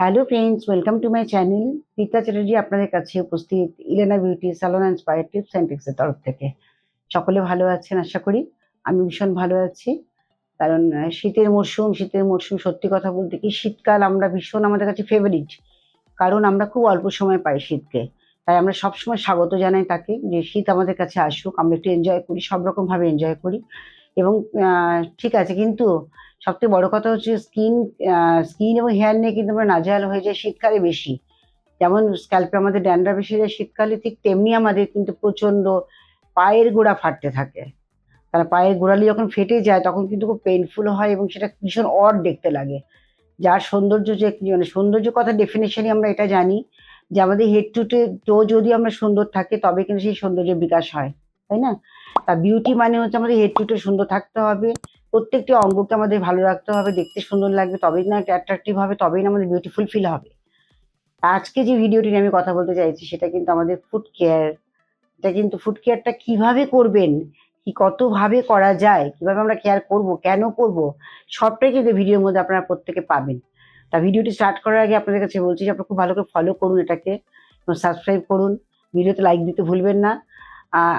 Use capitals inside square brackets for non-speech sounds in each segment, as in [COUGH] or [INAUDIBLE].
Hello friends welcome to my channel Rita Chatterjee আপনাদের কাছে উপস্থিত ইলেনা বিউটি স্যালন অ্যান্ড স্পায়ার টিপস অ্যান্ড টিপসের তরফ থেকে। সকলে ভালো আছেন, আশা করি? আমি ভীষণ ভালো আছি। কারণ শীতের মরশুম শীতের মরশুম সত্যি কথা বলতে কি, শীতকাল আমরা ভীষণ আমাদের কাছে ফেভারিট কারণ, আমরা খুব অল্প সময় পাই শীতকে। তাই আমরা সবসময় স্বাগত জানাই তাকে যে, শীত আমাদের কাছে আসুক, আমরা একটু এনজয় করি, সব রকম ভাবে এনজয় করি। এবং ঠিক আছে, কিন্তু সবথেকে বড় কথা হচ্ছে স্কিন স্কিন এবং হেয়ার নিয়ে কিন্তু আমরা নাজেহাল হয়ে যায় শীতকালে বেশি। যেমন স্ক্যাল্পে আমাদের ড্যান্ড্রা বেশি যায় শীতকালে, ঠিক তেমনি আমাদের কিন্তু প্রচণ্ড পায়ের গোড়া ফাটতে থাকে। কারণ পায়ের গোড়ালি যখন ফেটে যায়, তখন কিন্তু খুব পেইনফুল হয় এবং সেটা ভীষণ অড দেখতে লাগে। যার সৌন্দর্য যে মানে সৌন্দর্য কথা ডেফিনেশনই আমরা এটা জানি যে, আমাদের হেড টু টো যদি আমরা সুন্দর থাকে, তবে কিন্তু সেই সৌন্দর্যের বিকাশ হয়। তাই না? তা বিউটি মানে হচ্ছে আমাদের হেড টু টো সুন্দর থাকতে হবে। প্রত্যেকটি অঙ্গকে আমাদের ভালো রাখতে হবে, দেখতে সুন্দর লাগবে, তবেই না অ্যাট্রাকটিভ হবে, তবেই না আমাদের বিউটিফুল ফিল হবে। আজকে যে ভিডিওটি নিয়ে আমি কথা বলতে চাইছি, সেটা কিন্তু আমাদের ফুড কেয়ার এটা কিন্তু ফুড কেয়ারটা কীভাবে করবেন, কি কতভাবে করা যায়, কীভাবে আমরা কেয়ার করব, কেন করব, সবটাই কিন্তু ভিডিওর মধ্যে আপনারা প্রত্যেকে পাবেন। তা ভিডিওটি স্টার্ট করার আগে আপনাদের কাছে বলছি যে আপনারা খুব ভালো করে ফলো করুন এটাকে সাবস্ক্রাইব করুন। ভিডিওতে লাইক দিতে ভুলবেন না।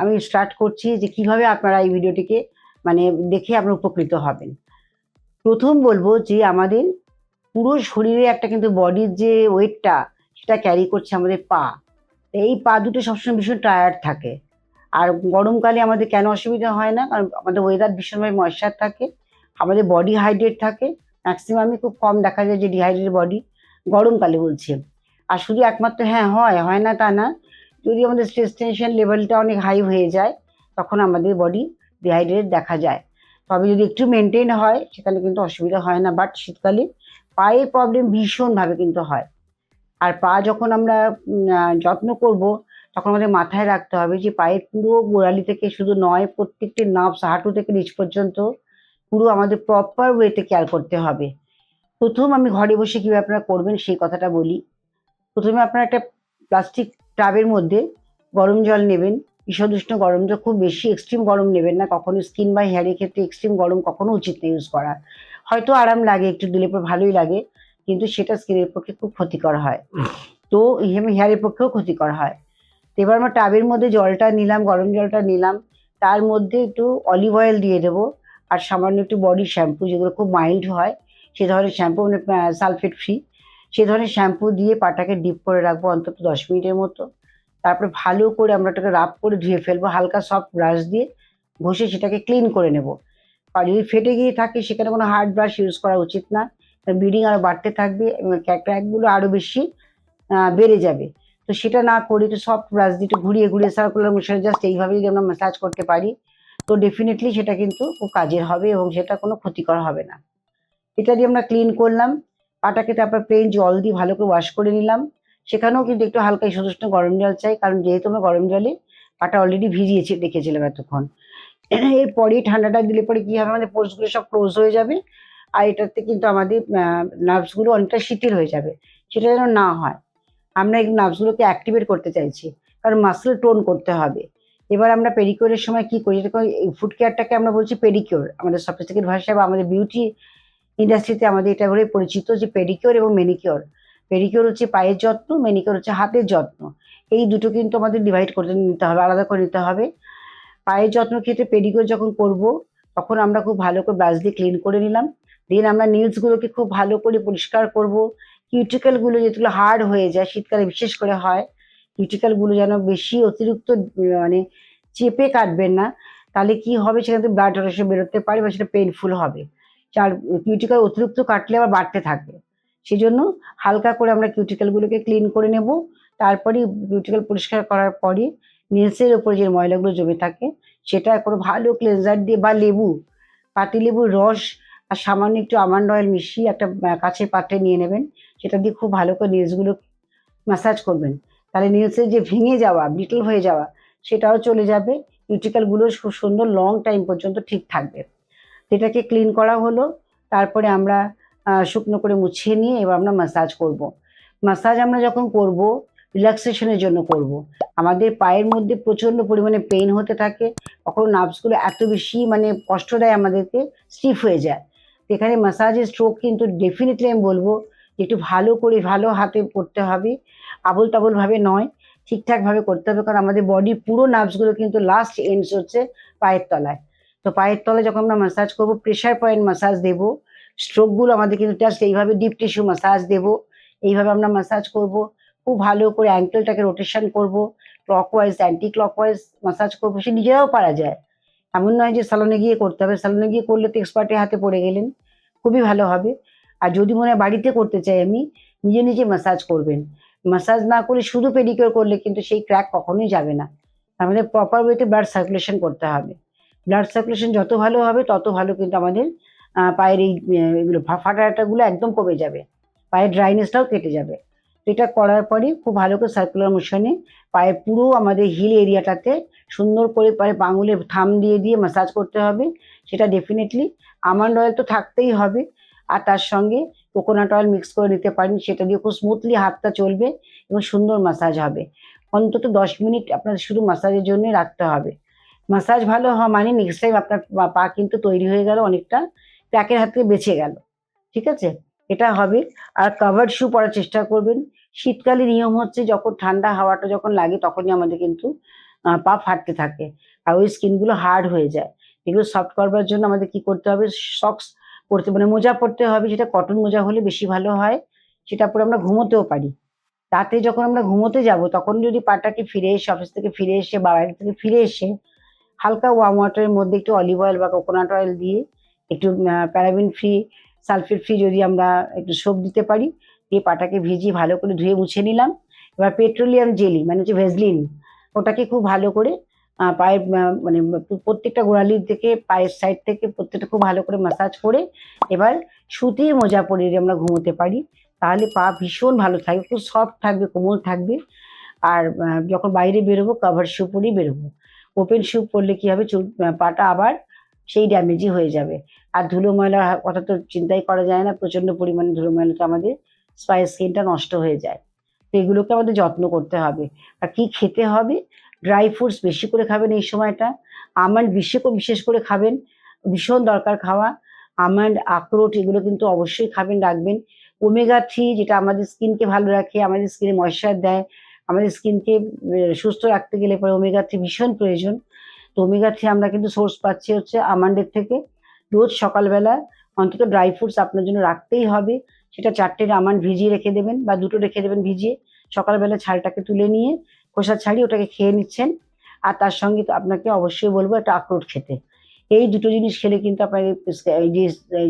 আমি স্টার্ট করছি যে কীভাবে আপনারা এই ভিডিওটিকে মানে দেখে আপনারা উপকৃত হবেন। প্রথম বলব যে আমাদের পুরো শরীরে একটা কিন্তু বডির যে ওয়েটটা সেটা ক্যারি করছে আমাদের পা। এই পা দুটো সবসময় ভীষণ টায়ার্ড থাকে। আর গরমকালে আমাদের কেন অসুবিধা হয় না? কারণ আমাদের ওয়েদার ভীষণভাবে ময়শ্চার থাকে, আমাদের বডি হাইড্রেট থাকে ম্যাক্সিমামই খুব কম দেখা যায় যে ডিহাইড্রেট বডি গরমকালে বলছে। আর শুধু একমাত্র হ্যাঁ হয় হয় না তা না যদি আমাদের স্ট্রেস টেনশন লেভেলটা অনেক হাই হয়ে যায়, তখন আমাদের বডি ডিহাইড্রেট দেখা যায়। তবে যদি একটু মেনটেন হয়, সেখানে কিন্তু অসুবিধা হয় না। বাট শীতকালে পায়ের প্রবলেম ভীষণভাবে কিন্তু হয়। আর পা যখন আমরা যত্ন করব, তখন আমাদের মাথায় রাখতে হবে যে পায়ের পুরো গোড়ালি থেকে শুধু নয়, প্রত্যেকটি নার্ভস হাঁটু থেকে নিচ পর্যন্ত পুরো আমাদের প্রপার ওয়েতে কেয়ার করতে হবে। প্রথম আমি ঘরে বসে কীভাবে আপনারা করবেন সেই কথাটা বলি। প্রথমে আপনারা একটা প্লাস্টিক টাবের মধ্যে গরম জল নেবেন। ঈষদুষ্ণ গরম জল, খুব বেশি এক্সট্রিম গরম নেবেন না। কখনো স্কিন বা হেয়ারের ক্ষেত্রে এক্সট্রিম গরম কখনো উচিত না ইউজ করা হয়তো আরাম লাগে, একটু দিলে পর ভালোই লাগে, কিন্তু সেটা স্কিনের পক্ষে খুব ক্ষতিকর হয়। তো হেয়ারের পক্ষেও ক্ষতিকর হয়। তো এবার আমরা টাবের মধ্যে জলটা নিলাম, গরম জলটা নিলাম। তার মধ্যে একটু অলিভ অয়েল দিয়ে দেবো। আর সামান্য একটু বডি শ্যাম্পু যেগুলো খুব মাইল্ড হয়, সে ধরনের শ্যাম্পু মানে সালফেট ফ্রি সে ধরনের শ্যাম্পু দিয়ে পাটাকে ডিপ করে রাখব অন্তত দশ মিনিটের মতো। তারপরে ভালো করে আমরা ওটাকে রাব করে ধুয়ে ফেলব, হালকা সফট ব্রাশ দিয়ে ঘষে সেটাকে ক্লিন করে নেব। আর যদি ফেটে গিয়ে থাকে সেখানে কোনো হার্ড ব্রাশ ইউজ করা উচিত না। ব্লিডিং আরও বাড়তে থাকবে এবং আরও বেশি বেড়ে যাবে। তো সেটা না করে একটু সফট ব্রাশ দিয়ে একটু ঘুরিয়ে ঘুরিয়ে সার্কুলার মোশনে জাস্ট এইভাবে যদি আমরা ম্যাসাজ করতে পারি, তো ডেফিনেটলি সেটা কিন্তু খুব কাজের হবে এবং সেটা কোনো ক্ষতিকর হবে না। এটা দিয়ে আমরা ক্লিন করলাম। পাটাকে তারপর প্লেন জল দিয়ে ভালো করে ওয়াশ করে নিলাম। সেখানেও কিন্তু একটু হালকা সুদুষ্ণ গরম জল চাই, কারণ যেহেতু আমরা গরম জলে পাটা অলরেডি ভিজিয়েছি রেখেছিলাম এতক্ষণ। এরপরে ঠান্ডাটা দিলে পরে কি হবে? আমাদের পোর্সগুলো সব ক্লোজ হয়ে যাবে, আর এটাতে কিন্তু আমাদের নার্ভসগুলো অনেকটা শিথিল হয়ে যাবে, সেটা যেন না হয়। আমরা এই নার্ভসগুলোকে অ্যাক্টিভেট করতে চাইছি, কারণ মাসেল টোন করতে হবে। এবার আমরা পেডিকিওরের সময় কি করি? ফুড কেয়ারটাকে আমরা বলছি পেডিকিওর আমাদের সফিস্টিকেট ভাষায় বা আমাদের বিউটি ইন্ডাস্ট্রিতে আমাদের এটা বলে পরিচিত যে পেডিকিওর এবং মেনিকিওর পেডিকিওর হচ্ছে পায়ের যত্ন মেনিকিওর হচ্ছে হাতের যত্ন। এই দুটো কিন্তু আমাদের ডিভাইড করে নিতে হবে, আলাদা করে নিতে হবে। পায়ের যত্ন ক্ষেত্রে পেডিকিওর যখন করব, তখন আমরা খুব ভালো করে ব্রাশ দিয়ে ক্লিন করে নিলাম। দেন আমরা নিলসগুলোকে খুব ভালো করে পরিষ্কার করব। কিউটিক্যালগুলো যেগুলো হার্ড হয়ে যায়, শীতকালে বিশেষ করে হয় কিউটিক্যালগুলো যেন বেশি অতিরিক্ত মানে চেপে কাটবেন না, তাহলে কি হবে? সেখান থেকে ব্লাড বেরোতে পারে বা সেটা পেনফুল হবে। আর কিউটিক্যাল অতিরিক্ত কাটলে আবার বাড়তে থাকবে সেই জন্য হালকা করে আমরা কিউটিক্যালগুলোকে ক্লিন করে নেব। তারপরে কিউটিক্যাল পরিষ্কার করার পরে নেলসের ওপরে যে ময়লাগুলো জমে থাকে, সেটা করে ভালো ক্লেনজার দিয়ে বা লেবু, পাতি লেবুর রস আর সামান্য একটু আমন্ড অয়েল মিশিয়ে একটা কাঁচের পাত্রে নিয়ে নেবেন। সেটা দিয়ে খুব ভালো করে নেলসগুলো ম্যাসাজ করবেন। তাহলে নেলসের যে ভেঙে যাওয়া ব্রিটল হয়ে যাওয়া, সেটাও চলে যাবে। কিউটিক্যালগুলো খুব সুন্দর লং টাইম পর্যন্ত ঠিক থাকবে। এটাকে ক্লিন করা হলো তারপরে আমরা শুকনো করে মুছিয়ে নিয়ে এবার আমরা ম্যাসাজ করব। ম্যাসাজ আমরা যখন করব রিল্যাক্সেশনের জন্য করব। আমাদের পায়ের মধ্যে প্রচণ্ড পরিমাণে পেইন হতে থাকে, তখন নার্ভসগুলো এত বেশি মানে কষ্ট দেয় আমাদেরকে স্টিফ হয়ে যায় এখানে ম্যাসাজের স্ট্রোক কিন্তু ডেফিনেটলি আমি বলব একটু ভালো করে, ভালো হাতে করতে হবে আবল তাবল ভাবে নয় ঠিকঠাকভাবে করতে হবে, কারণ আমাদের বডি পুরো নার্ভসগুলো কিন্তু লাস্ট এন্ডস হচ্ছে পায়ের তলায় তো পায়ের তলায় যখন আমরা মাসাজ করব প্রেশার পয়েন্ট মাসাজ দেবো স্ট্রোকগুলো আমাদের কিন্তু জাস্ট এইভাবে ডিপ টিস্যু মাসাজ দেবো, এইভাবে আমরা মাসাজ করব, খুব ভালো করে অ্যাঙ্কেলটাকে রোটেশন করব clockwise anti clock clockwise massage করব, সে নিজেরাও পারা যায়। এমন নয় যে সালনে গিয়ে করতে হবে সালনে গিয়ে করলে তো এক্সপার্টের হাতে পড়ে গেলেন, খুবই ভালো হবে। আর যদি মনে হয় বাড়িতে করতে চাই আমি, নিজে নিজে মাসাজ করবেন। মাসাজ না করে শুধু পেডিকিওর করলে কিন্তু সেই ক্র্যাক কখনোই যাবে না। আমাদের প্রপার ওয়েতে ব্লাড সার্কুলেশন করতে হবে। ব্লাড সার্কুলেশন যত ভালো হবে, তত ভালো কিন্তু আমাদের পায়ের এই এগুলো ফাটাটাগুলো একদম কমে যাবে। পায়ের ড্রাইনেসটাও কেটে যাবে। তো এটা করার পরে খুব ভালো করে সার্কুলার মোশনে পায়ের পুরো আমাদের হিল এরিয়াটাতে সুন্দর করে পায়ে আঙুলে থাম দিয়ে দিয়ে মাসাজ করতে হবে। সেটা ডেফিনেটলি আমন্ড অয়েল তো থাকতেই হবে। আর তার সঙ্গে কোকোনাট অয়েল মিক্স করে নিতে পারেন, সেটা দিয়ে খুব স্মুথলি হাতটা চলবে এবং সুন্দর মাসাজ হবে। অন্তত দশ মিনিট আপনার শুধু মাসাজের জন্যই রাখতে হবে। মাসাজ ভালো হওয়া মানে নেক্সট টাইম আপনার পা- কিন্তু তৈরি হয়ে গেল অনেকটা, প্যাকের হাত থেকে বেঁচে গেল। ঠিক আছে? এটা হবে। আর কাভার্ড শু পরার চেষ্টা করবেন। শীতকালে নিয়ম হচ্ছে যখন ঠান্ডা হাওয়াটা যখন লাগে তখনই আমাদের কিন্তু পা ফাটতে থাকে। আর ওই স্কিনগুলো হার্ড হয়ে যায়। এগুলো সফট করবার জন্য আমাদের কি করতে হবে? সক্স পরতে মানে মোজা পরতে হবে। যেটা কটন মোজা হলে বেশি ভালো হয়। সেটা পরে আমরা ঘুমোতেও পারি। রাতে যখন আমরা ঘুমোতে যাব, তখন যদি পাটাকে ফিরে এসে অফিস থেকে ফিরে এসে বা থেকে ফিরে এসে হালকা ওয়ার্ম ওয়াটারের মধ্যে একটু অলিভ অয়েল বা কোকোনাট অয়েল দিয়ে একটু প্যারাবিন ফ্রি সালফেট ফ্রি যদি আমরা একটু সোপ দিতে পারি, দিয়ে পাটাকে ভিজিয়ে ভালো করে ধুয়ে মুছে নিলাম। এবার পেট্রোলিয়াম জেলি মানে হচ্ছে ভেজলিন ওটাকে খুব ভালো করে পায়ের মানে প্রত্যেকটা গোড়ালির থেকে, পায়ের সাইড থেকে প্রত্যেকটা খুব ভালো করে মাসাজ করে এবার সুতির মোজা পরে যদি আমরা ঘুমোতে পারি, তাহলে পা ভীষণ ভালো থাকবে, খুব সফট থাকবে, কোমল থাকবে। আর যখন বাইরে বেরোবো কাভার শু পরেই বেরোবো। ওপেন শু পরলে কি হবে? চুল পাটা আবার সেই ড্যামেজই হয়ে যাবে। আর ধুলো ময়লার কথা তো চিন্তাই করা যায় না প্রচণ্ড পরিমাণে ধুলো ময়লাতে আমাদের স্পাই স্কিনটা নষ্ট হয়ে যায়। তো এগুলোকে আমাদের যত্ন করতে হবে। আর কি খেতে হবে? ড্রাই ফ্রুটস বেশি করে খাবেন এই সময়টা। আমন্ড বিশেষ বিশেষ করে খাবেন। ভীষণ দরকার খাওয়া। আমন্ড, আখরোট এগুলো কিন্তু অবশ্যই খাবেন, রাখবেন। ওমেগা থ্রি যেটা আমাদের স্কিনকে ভালো রাখে, আমাদের স্কিনে ময়শ্চার দেয় আমাদের স্কিনকে সুস্থ রাখতে গেলে পরে ওমেগা থ্রি ভীষণ প্রয়োজন। তো ওমেগা থ্রি আমরা কিন্তু সোর্স পাচ্ছি হচ্ছে আমান্ডের থেকে। রোজ সকালবেলা অন্তত ড্রাই ফ্রুটস আপনার জন্য রাখতেই হবে। সেটা চারটে আমান্ড ভিজিয়ে রেখে দেবেন বা দুটো রেখে দেবেন ভিজিয়ে। সকালবেলা ছালটাকে তুলে নিয়ে খোসা ছাড়িয়ে ওটাকে খেয়ে নিচ্ছেন। আর তার সঙ্গে তো আপনাকে অবশ্যই বলব একটা আখরোট খেতে। এই দুটো জিনিস খেলে কিন্তু আপনার যে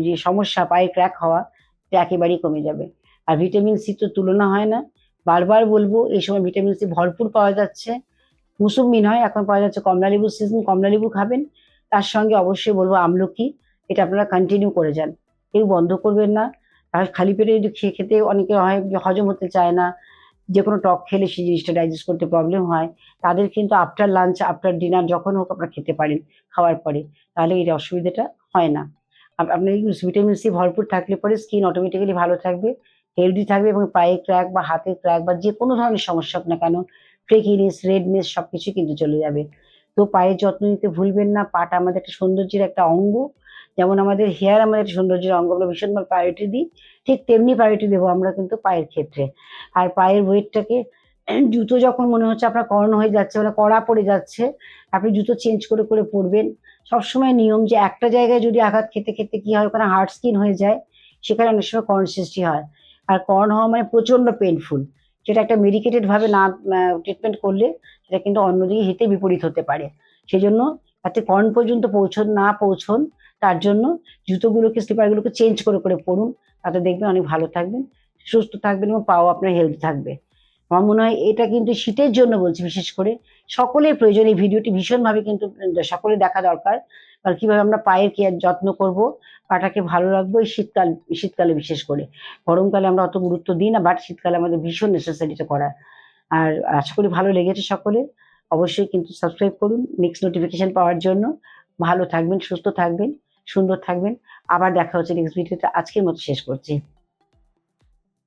যে সমস্যা, পায়ে ক্র্যাক হওয়া একেবারেই কমে যাবে। আর ভিটামিন সি তো তুলনা হয় না। বারবার বলব, এই সময় ভিটামিন সি ভরপুর পাওয়া যাচ্ছে। মুসুম্বি নয় এখন পাওয়া যাচ্ছে কমলা লেবুর সিজন কমলা লেবু খাবেন। তার সঙ্গে অবশ্যই বলব আমলকি, এটা আপনারা কন্টিনিউ করে যান। কেউ বন্ধ করবেন না। আর খালি পেটে যদি খেয়ে খেতে অনেকে হয়, হজম হতে চায় না যে কোনো টক খেলে সেই জিনিসটা ডাইজেস্ট করতে প্রবলেম হয়। তাদের কিন্তু আফটার লাঞ্চ আফটার ডিনার যখন হোক আপনারা খেতে পারেন খাওয়ার পরে। তাহলে এই অসুবিধাটা হয় না। আপ- আপনার ভিটামিন সি ভরপুর থাকলে পরে স্কিন অটোমেটিক্যালি ভালো থাকবে। হেলদি থাকবে এবং পায়ে ক্র্যাক বা হাতে ক্র্যাক বা যে কোনো ধরনের সমস্যা হোক না কেন ফ্লেকিনেস রেডনেস সবকিছু কিন্তু চলে যাবে। তো পায়ের যত্ন নিতে ভুলবেন না, পাটা আমাদের একটা সৌন্দর্যের একটা অঙ্গ। যেমন আমাদের হেয়ার আমাদের একটা সৌন্দর্যের অঙ্গ, আমরা ভীষণভাবে প্রায়োরিটি দিই, ঠিক তেমনি প্রায়োরিটি দেবো আমরা কিন্তু পায়ের ক্ষেত্রে। আর পায়ের ওয়েটটাকে [CLEARS THROAT] জুতো যখন মনে হচ্ছে আপনার করণ হয়ে যাচ্ছে মানে কড়া পড়ে যাচ্ছে, আপনি জুতো চেঞ্জ করে করে পরবেন। সবসময় নিয়ম যে একটা জায়গায় যদি আঘাত খেতে খেতে কি হয়, ওখানে হার্ড স্কিন হয়ে যায়, সেখানে অনেক সময় কর্ন সৃষ্টি হয়। আর কর্ন হওয়া মানে প্রচণ্ড পেনফুল যেটা একটা মেডিকেটেড ভাবে না ট্রিটমেন্ট করলে সেটা কিন্তু অন্যদিকে হিতে বিপরীত হতে পারে। সেই জন্য যাতে কর্ন পর্যন্ত পৌঁছন, না পৌঁছন, তার জন্য জুতোগুলোকে স্লিপারগুলোকে চেঞ্জ করে করে পড়ুন তাতে দেখবেন অনেক ভালো থাকবেন, সুস্থ থাকবেন এবং পাও আপনার হেলদি থাকবে। আমার মনে হয় এটা কিন্তু শীতের জন্য বলছি, বিশেষ করে সকলের প্রয়োজন। এই ভিডিওটি ভীষণভাবে কিন্তু সকলে দেখা দরকার। আর কীভাবে আমরা পায়ের কেয়ার যত্ন করব, পাটাকে ভালো রাখব এই শীতকাল শীতকালে বিশেষ করে। গরমকালে আমরা অত গুরুত্ব দিই না বাট শীতকালে আমাদের ভীষণ নেসেসারিটা করা। আর আশা করি ভালো লেগেছে সকলে অবশ্যই কিন্তু সাবস্ক্রাইব করুন নেক্সট নোটিফিকেশন পাওয়ার জন্য। ভালো থাকবেন, সুস্থ থাকবেন, সুন্দর থাকবেন। আবার দেখা হচ্ছে নেক্সট ভিডিওটা আজকের মতো শেষ করছি।